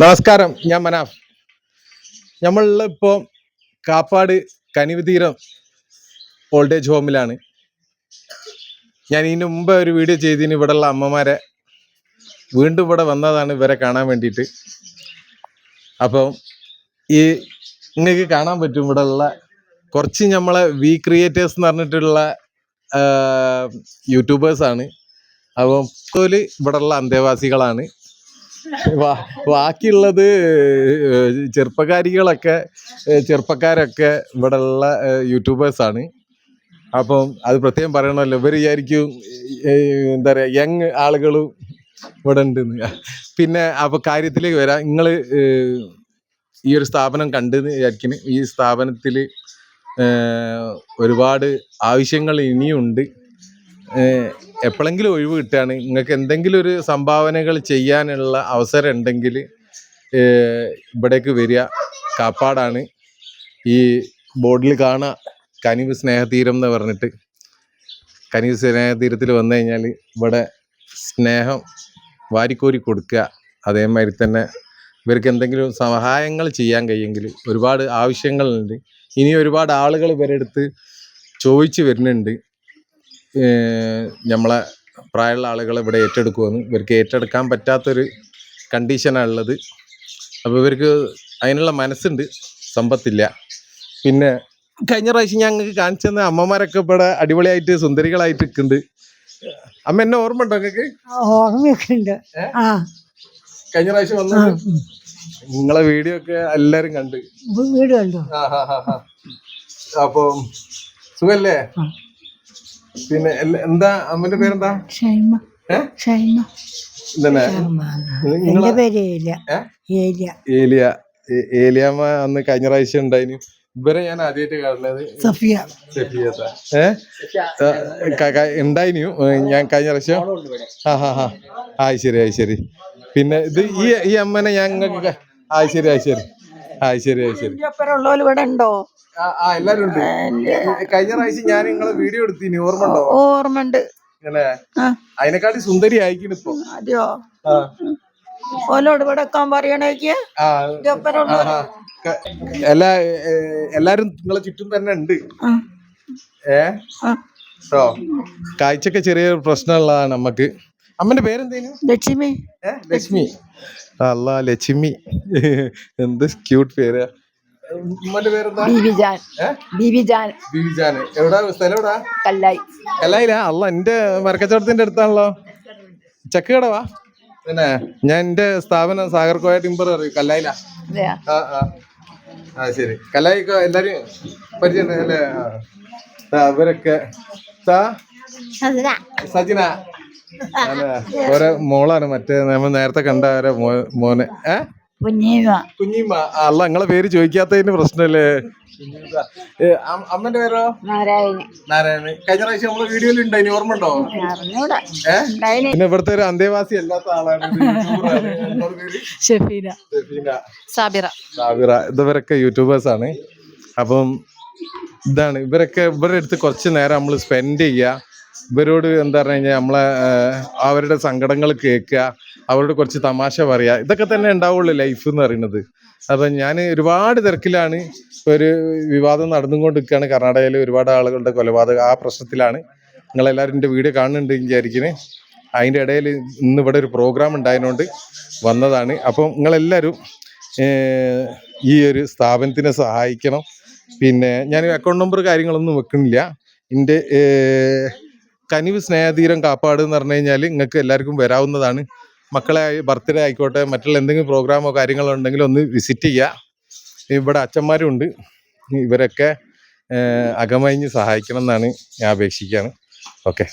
നമസ്കാരം ഞാൻ മനാഫ്. നമ്മളിപ്പോൾ കാപ്പാട് കനിവിതീരം ഓൾഡേജ് ഹോമിലാണ് ഞാൻ ഇതിനു മുമ്പ് ഒരു വീഡിയോ ചെയ്തതിന് ഇവിടെയുള്ള അമ്മമാരെ. വീണ്ടും ഇവിടെ വന്നതാണ് ഇവരെ കാണാൻ വേണ്ടിയിട്ട്. അപ്പം ഈ നിങ്ങൾക്ക് കാണാൻ പറ്റും ഇവിടെയുള്ള കുറച്ച് നമ്മളെ വി ക്രിയേറ്റേഴ്സ് എന്ന് പറഞ്ഞിട്ടുള്ള യൂട്യൂബേഴ്സാണ് അപ്പം ഇവർ ഇവിടെയുള്ള അന്തേവാസികളാണ്. ബാക്കിയുള്ളത് ചെറുപ്പക്കാരികളൊക്കെ ചെറുപ്പക്കാരൊക്കെ ചെറുപ്പക്കാരൊക്കെ ഇവിടെയുള്ള യൂട്യൂബേഴ്സാണ് അപ്പം അത് പ്രത്യേകം പറയണമല്ലോ. ഇവർ വിചാരിക്കും എന്താ പറയുക യങ് ആളുകളും ഇവിടെ ഉണ്ടെന്ന്. പിന്നെ അപ്പോൾ കാര്യത്തിലേക്ക് വരാം. നിങ്ങൾ ഈ ഒരു സ്ഥാപനം കണ്ടെന്ന് വിചാരിക്കുന്നു. ഈ സ്ഥാപനത്തിൽ ഒരുപാട് ആവശ്യങ്ങൾ ഇനിയുണ്ട്. എപ്പോഴെങ്കിലും ഒഴിവ് കിട്ടുകയാണ് നിങ്ങൾക്ക് എന്തെങ്കിലും ഒരു സംഭാവനകൾ ചെയ്യാനുള്ള അവസരം ഉണ്ടെങ്കിൽ ഇവിടേക്ക് വരിക. കാപ്പാടാണ്. ഈ ബോർഡിൽ കാണുക കനിവ് സ്നേഹതീരം എന്ന് പറഞ്ഞിട്ട്. കനിവ് സ്നേഹതീരത്തിൽ വന്നു കഴിഞ്ഞാൽ ഇവിടെ സ്നേഹം വാരിക്കോരി കൊടുക്കുക. അതേമാതിരി തന്നെ ഇവർക്ക് എന്തെങ്കിലും സഹായങ്ങൾ ചെയ്യാൻ കഴിയുമെങ്കിൽ ഒരുപാട് ആവശ്യങ്ങളുണ്ട്. ഇനി ഒരുപാട് ആളുകൾ ഇവരെടുത്ത് ചോദിച്ചു വരുന്നുണ്ട്. നമ്മളെ പ്രായമുള്ള ആളുകൾ ഇവിടെ ഏറ്റെടുക്കുമെന്ന് ഇവർക്ക് ഏറ്റെടുക്കാൻ പറ്റാത്തൊരു കണ്ടീഷനാണ് ഉള്ളത്. അപ്പോൾ ഇവർക്ക് അതിനുള്ള മനസ്സുണ്ട്. സമ്പത്തില്ല. പിന്നെ കഴിഞ്ഞ പ്രാവശ്യം ഞങ്ങൾക്ക് കാണിച്ചു തന്ന അമ്മമാരൊക്കെ ഇവിടെ അടിപൊളിയായിട്ട് സുന്ദരികളായിട്ട് നിൽക്കുന്നുണ്ട്. അമ്മ എന്നെ ഓർമ്മ ഉണ്ടോ നിങ്ങൾക്ക് ഓർമ്മയൊക്കെ ഉണ്ട് ഏ? ആ. കഴിഞ്ഞ പ്രാവശ്യം വന്നു വന്നത് നിങ്ങളെ വീഡിയോ ഒക്കെ എല്ലാരും കണ്ട്. വീഡിയോ. അപ്പൊ സുഖല്ലേ. പിന്നെ എന്താ അമ്മന്റെ പേരെന്താ? ഷൈമ? ഷൈമ. ഇതന്നെ. എന്റെ പേര് ഏലിയ? ഏലിയ. ഏലിയാമ്മ അന്ന് കഴിഞ്ഞ പ്രാവശ്യം ഉണ്ടായിന്. ഇവരെ ഞാൻ ആദ്യമായിട്ട് കാണുന്നത് സഫിയ. സഫിയ ഏ? ആ, ക- ക- ഉണ്ടായിനു. ഞാൻ കഴിഞ്ഞ പ്രാവശ്യം. ആ ഹാ ഹാ. ആ ശരി ആ ശരി. പിന്നെ ഇത് ഈ ഈ അമ്മനെ ഞങ്ങൾക്ക് ആ ശരി ആ ശരി. ആ ശരി ആ ശരി. ഉണ്ടോ? എല്ലാരും ഉണ്ട്. കഴിഞ്ഞ പ്രാവശ്യം ഞാൻ നിങ്ങളെ വീഡിയോ എടുത്തിന്. ഓർമ്മ ഉണ്ടോ? ഓർമ്മ ഉണ്ട് അതിനെക്കാട്ടി സുന്ദരി ആയിക്കുന്നു ഇപ്പൊ. അതെയോ? ഓലോട് ഇവിടെ എക്കാൻ പറയണേക്ക് എല്ലാ എല്ലാരും നിങ്ങളെ ചുറ്റും തന്നെ ഉണ്ട്. ഏ? കേട്ടോ കാഴ്ചക്ക് ചെറിയ പ്രശ്നമുള്ളതാണ് നമ്മക്ക്. അമ്മന്റെ പേരെന്തേനു? ലക്ഷ്മി. ലക്ഷ്മി. അല്ല ലക്ഷ്മി. എന്ത് ക്യൂട്ട് പേര്. ഉമ്മന്റെ പേരെന്താ? ബിബിജാൻ ഏ? ബിബിജാൻ ബീജാന് എവിടാ? സ്ഥലം എവിടാ? കല്ലായി. കല്ലായില്ല അല്ല എന്റെ മരക്കച്ചവടത്തിന്റെ അടുത്താണല്ലോ. ചെക്ക് കടവാ പിന്നെ? ഞാൻ എന്റെ സ്ഥാപനം സാഗർ കോയ ടിമ്പർ അറിയും കല്ലായില. ആ ആ. ആ ശരി. കല്ലായി എല്ലാരും പരിചയം അല്ലേ? അവരൊക്കെ സജിന. അല്ല ഓരോ മോളാണ് മറ്റേ നമ്മൾ നേരത്തെ കണ്ട ഓരോ മോനെ. ഏ? കുഞ്ഞീമ. അല്ല നിങ്ങളെ പേര് ചോദിക്കാത്തതിന് പ്രശ്നല്ലേ? അമ്മന്റെ പേരോ? നാരായണ നാരായണ കഴിഞ്ഞ പ്രാവശ്യം നമ്മളെ വീഡിയോയിൽ ഉണ്ടായി ഓർമ്മ ഉണ്ടോ പിന്നെ ഇവിടുത്തെ ഒരു അന്തേവാസി അല്ലാത്ത ആളാണ്? ഷഫീന. സാബിറ. സാബിറ. ഇവരൊക്കെ യൂട്യൂബേഴ്സ് ആണ്. അപ്പം ഇതാണ്. ഇവരൊക്കെ ഇവരുടെ അടുത്ത് കുറച്ച് നേരം നമ്മൾ സ്പെൻഡ് ചെയ്യുക ഇവരോട് എന്താ പറഞ്ഞു കഴിഞ്ഞാൽ നമ്മളെ അവരുടെ സങ്കടങ്ങൾ കേൾക്കുക അവരോട് കുറച്ച് തമാശ പറയുക ഇതൊക്കെ തന്നെ ഉണ്ടാവുള്ളൂ ലൈഫ് എന്ന് പറയുന്നത്. അപ്പം ഞാൻ ഒരുപാട് തിരക്കിലാണ് ഒരു വിവാദം നടന്നുകൊണ്ടിരിക്കുകയാണ്. കർണാടകയിൽ ഒരുപാട് ആളുകളുടെ കൊലപാതകം ആ പ്രശ്നത്തിലാണ് നിങ്ങളെല്ലാവരും എന്റെ വീഡിയോ കാണുന്നുണ്ട് വിചാരിക്കുന്നത് അതിന്റെ ഇടയിൽ ഇന്ന് ഇവിടെ ഒരു പ്രോഗ്രാം ഉണ്ടായതുകൊണ്ട് വന്നതാണ്. അപ്പം നിങ്ങളെല്ലാവരും ഈ ഒരു സ്ഥാപനത്തിനെ സഹായിക്കണം. പിന്നെ ഞാൻ അക്കൗണ്ട് നമ്പർ കാര്യങ്ങളൊന്നും വെക്കുന്നില്ല. എന്റെ കനിവ് സ്നേഹതീരം കാപ്പാട് എന്ന് പറഞ്ഞു കഴിഞ്ഞാൽ നിങ്ങൾക്ക് എല്ലാവർക്കും വരാവുന്നതാണ്. മക്കളെ ബർത്ത്ഡേ ആയിക്കോട്ടെ മറ്റുള്ള എന്തെങ്കിലും പ്രോഗ്രാമോ കാര്യങ്ങളോ ഉണ്ടെങ്കിൽ ഒന്ന് വിസിറ്റ് ചെയ്യുക ഇവിടെ അച്ഛന്മാരും ഉണ്ട് ഇവരൊക്കെ അകമഴിഞ്ഞ് സഹായിക്കണം എന്നാണ് ഞാൻ അപേക്ഷിക്കുകയാണ് ഓക്കെ.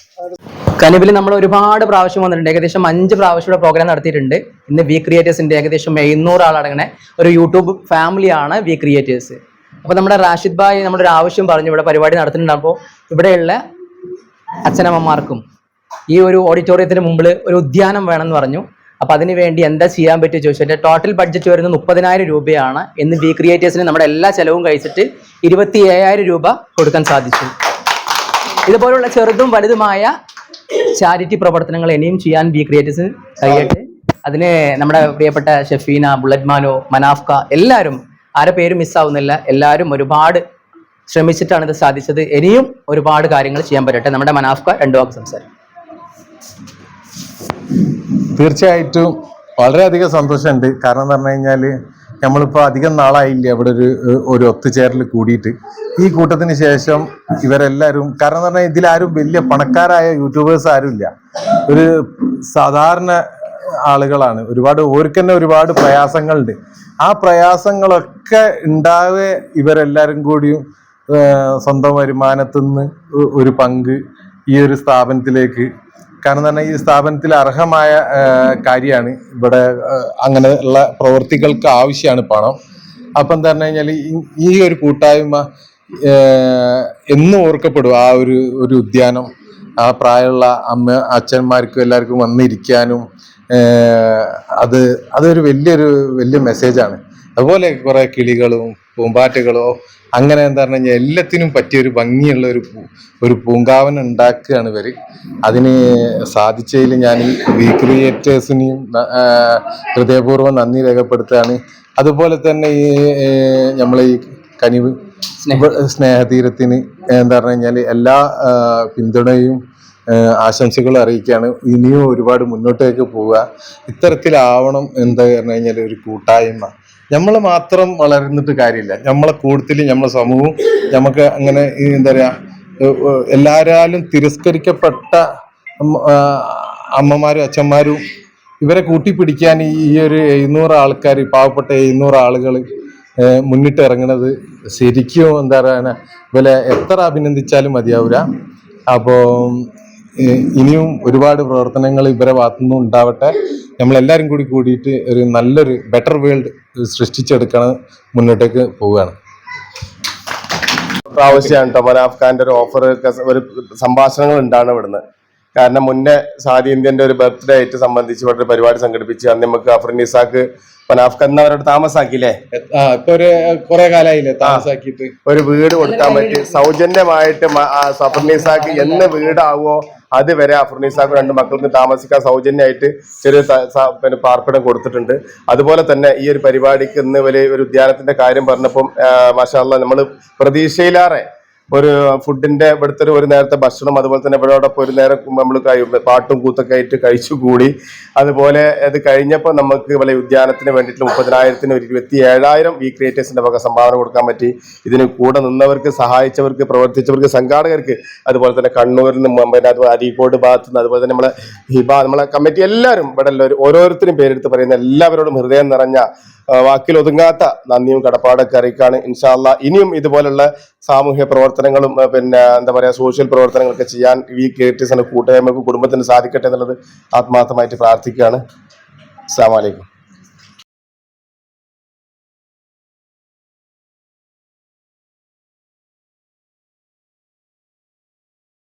കനിവിൽ നമ്മൾ ഒരുപാട് പ്രാവശ്യം വന്നിട്ടുണ്ട്. ഏകദേശം അഞ്ച് പ്രാവശ്യം പ്രോഗ്രാം നടത്തിയിട്ടുണ്ട്. ഇന്ന് വി ക്രിയേറ്റേഴ്സിന്റെ ഏകദേശം എഴുന്നൂറ് ആളടങ്ങണ ഒരു യൂട്യൂബ് ഫാമിലിയാണ് വി ക്രിയേറ്റേഴ്സ് അപ്പോൾ നമ്മുടെ റാഷിദ് ഭായ് നമ്മുടെ ഒരു ആവശ്യം പറഞ്ഞു. ഇവിടെ പരിപാടി നടത്തുന്നുണ്ടാകുമ്പോൾ ഇവിടെയുള്ള അച്ഛനമ്മമാർക്കും ഈ ഒരു ഓഡിറ്റോറിയത്തിന് മുമ്പിൽ ഒരു ഉദ്യാനം വേണമെന്ന് പറഞ്ഞു. അപ്പോൾ അതിന് വേണ്ടി എന്താ ചെയ്യാൻ പറ്റുമോ ചോദിച്ചാൽ ടോട്ടൽ ബഡ്ജറ്റ് വരുന്നത് മുപ്പതിനായിരം രൂപയാണ് എന്ന് വി ക്രിയേറ്റേഴ്സിന് നമ്മുടെ എല്ലാ ചെലവും കഴിച്ചിട്ട് ഇരുപത്തി ഏഴായിരം രൂപ കൊടുക്കാൻ സാധിച്ചു. ഇതുപോലുള്ള ചെറുതും വലുതുമായ ചാരിറ്റി പ്രവർത്തനങ്ങൾ ഇനിയും ചെയ്യാൻ ബി ക്രിയേറ്റേഴ്സിന് കഴിയട്ടെ. അതിന് നമ്മുടെ പ്രിയപ്പെട്ട ഷെഫീന ബുള്ളറ്റ് മാനോ മനാഫ്ക എല്ലാവരും ആരെ പേര് മിസ്സാവുന്നില്ല എല്ലാവരും ഒരുപാട് ശ്രമിച്ചിട്ടാണ് ഇത് സാധിച്ചത്. ഇനിയും ഒരുപാട് കാര്യങ്ങൾ ചെയ്യാൻ പറ്റട്ടെ. നമ്മുടെ മനാഫ്ക രണ്ടു വാക്ക് സംസാരം തീർച്ചയായിട്ടും വളരെയധികം സന്തോഷമുണ്ട്. കാരണം എന്ന് പറഞ്ഞു കഴിഞ്ഞാൽ നമ്മളിപ്പോൾ അധികം നാളായില്ല ഇവിടെ ഒരു ഒരു ഒത്തുചേരൽ കൂടിയിട്ട്. ഈ കൂട്ടത്തിന് ശേഷം ഇവരെല്ലാവരും കാരണം എന്ന് പറഞ്ഞാൽ ഇതിലാരും വലിയ പണക്കാരായ യൂട്യൂബേഴ്സ് ആരും ഇല്ല. ഒരു സാധാരണ ആളുകളാണ്. ഒരുപാട് ഓർക്ക് തന്നെ ഒരുപാട് പ്രയാസങ്ങളുണ്ട്. ആ പ്രയാസങ്ങളൊക്കെ ഉണ്ടാവേ ഇവരെല്ലാവരും കൂടിയും സ്വന്തം വരുമാനത്തിൽ നിന്ന് ഒരു പങ്ക് ഈ ഒരു സ്ഥാപനത്തിലേക്ക്. കാരണം തന്നെ ഈ സ്ഥാപനത്തിൽ അർഹമായ കാര്യമാണ് ഇവിടെ അങ്ങനെ ഉള്ള പ്രവൃത്തികൾക്ക് ആവശ്യമാണ് പണം. അപ്പം പറഞ്ഞു കഴിഞ്ഞാൽ ഈ ഒരു കൂട്ടായ്മ എന്നും ഓർക്കപ്പെടും ആ ഒരു ഒരു ഉദ്യാനം. ആ പ്രായമുള്ള അമ്മ അച്ഛന്മാർക്കും എല്ലാവർക്കും വന്നിരിക്കാനും അത് അതൊരു വലിയൊരു വലിയ മെസ്സേജാണ് അതുപോലെ കുറേ കിളികളും പൂമ്പാറ്റകളോ അങ്ങനെ എന്താ പറഞ്ഞു കഴിഞ്ഞാൽ എല്ലാത്തിനും പറ്റിയ ഒരു ഭംഗിയുള്ള ഒരു ഒരു പൂങ്കാവൻ ഉണ്ടാക്കുകയാണ് ഇവർ. അതിന് സാധിച്ചതിൽ ഞാൻ ഈ വി ക്രിയേറ്റേഴ്സിനെയും ഹൃദയപൂർവം നന്ദി രേഖപ്പെടുത്തുകയാണ്. അതുപോലെ തന്നെ ഈ നമ്മളെ ഈ കനിവ് സ്നേഹതീരത്തിന് എന്താ പറഞ്ഞു കഴിഞ്ഞാൽ എല്ലാ പിന്തുണയും ആശംസകൾ ആശംസകളും അറിയിക്കുകയാണ്. ഇനിയും ഒരുപാട് മുന്നോട്ടേക്ക് പോവുക. ഇത്തരത്തിലാവണം എന്താ പറഞ്ഞു കഴിഞ്ഞാൽ ഒരു കൂട്ടായ്മ. നമ്മൾ മാത്രം വളർന്നിട്ട് കാര്യമില്ല. നമ്മളെ കൂടുതൽ നമ്മളെ സമൂഹവും നമുക്ക് അങ്ങനെ എന്താ പറയാ എല്ലാവരാലും തിരസ്കരിക്കപ്പെട്ട അമ്മമാരും അച്ഛന്മാരും ഇവരെ കൂട്ടിപ്പിടിക്കാൻ ഈ ഒരു എഴുന്നൂറ് ആൾക്കാർ പാവപ്പെട്ട എഴുന്നൂറ് ആളുകൾ മുന്നിട്ട് ഇറങ്ങുന്നത് ശരിക്കും എന്താ പറയുക ഇവരെ എത്ര അഭിനന്ദിച്ചാലും മതിയാവില്ല അപ്പോൾ ഇനിയും ഒരുപാട് പ്രവർത്തനങ്ങൾ ഇവരെ ഭാഗത്തുനിന്നും ഉണ്ടാവട്ടെ. നമ്മളെല്ലാവരും കൂടി കൂടിയിട്ട് ഒരു നല്ലൊരു ബെറ്റർ വേൾഡ് സൃഷ്ടിച്ചെടുക്കണം മുന്നോട്ടേക്ക് പോവുകയാണ്. പ്രാവശ്യമാണ് കേട്ടോ മനാഫ് ഖാന്റെ ഒരു ഓഫർ ഒരു സംഭാഷണങ്ങൾ ഉണ്ടാണ് ഇവിടുന്ന്. കാരണം മുന്നേ സാദി ഇന്ത്യന്റെ ഒരു ബർത്ത്ഡേ ആയിട്ട് സംബന്ധിച്ച് ഇവിടെ ഒരു പരിപാടി സംഘടിപ്പിച്ച് അന്ന് നമുക്ക് അഫ്രീസാക്ക് മനാഫ് ഖാൻ അവരോട് താമസാക്കിയില്ലേ? ഇപ്പൊ ഒരു കുറെ കാലമായില്ലേ താമസാക്കിയിട്ട്. ഒരു വീട് കൊടുക്കാൻ പറ്റി. സൗജന്യമായിട്ട് അഫർണീസാക്ക് എന്ന് വീടാവോ അതുവരെ അഫർണീസാക്ക് രണ്ട് മക്കൾക്ക് താമസിക്കാൻ സൗജന്യമായിട്ട് ചെറിയ പിന്നെ പാർപ്പിടം കൊടുത്തിട്ടുണ്ട്. അതുപോലെ തന്നെ ഈ ഒരു പരിപാടിക്ക് ഇന്ന് വലിയ ഒരു ഉദ്യാനത്തിന്റെ കാര്യം പറഞ്ഞപ്പം മാഷാല്ല നമ്മൾ പ്രതീക്ഷയിലാറെ ഒരു ഫുഡിന്റെ ഇവിടുത്തെ ഒരു- നേരത്തെ ഭക്ഷണം അതുപോലെ തന്നെ ഇവിടോടൊപ്പം ഒരു നേരം നമ്മൾ പാട്ടും കൂത്തൊക്കെ ആയിട്ട് കഴിച്ചു കൂടി. അതുപോലെ അത് കഴിഞ്ഞപ്പോൾ നമുക്ക് ഇവിടെ ഉദ്യാനത്തിന് വേണ്ടിയിട്ട് മുപ്പതിനായിരത്തിന് ഒരു ഇരുപത്തി ഏഴായിരം വി ക്രിയേറ്റേഴ്സിന്റെ വക സംഭാവന കൊടുക്കാൻ പറ്റി. ഇതിന് കൂടെ നിന്നവർക്ക് സഹായിച്ചവർക്ക് പ്രവർത്തിച്ചവർക്ക് സംഘാടകർക്ക് അതുപോലെ തന്നെ കണ്ണൂരിൽ നിന്ന് അതുപോലെ അരീക്കോട് ഭാഗത്ത് നിന്ന് അതുപോലെ തന്നെ നമ്മളെ ഹിബ നമ്മളെ കമ്മിറ്റി എല്ലാവരും ഇവിടെ എല്ലാവരും ഓരോരുത്തരും പേരെടുത്ത് പറയുന്ന എല്ലാവരോടും ഹൃദയം നിറഞ്ഞ വാക്കിൽ ഒതുങ്ങാത്ത നന്ദിയും കടപ്പാടൊക്കെ അറിയിക്കാണ് ഇൻഷാല്ല ഇനിയും ഇതുപോലുള്ള സാമൂഹ്യ പ്രവർത്തനങ്ങളും പിന്നെ എന്താ പറയുക സോഷ്യൽ പ്രവർത്തനങ്ങളൊക്കെ ചെയ്യാൻ ഈ ക്രിയേറ്റീവ്സിന്റെ കൂട്ടായ്മക്ക് കുടുംബത്തിന് സാധിക്കട്ടെ എന്നുള്ളത് ആത്മാർത്ഥമായിട്ട് പ്രാർത്ഥിക്കുകയാണ്. അസ്സാം വലൈക്കും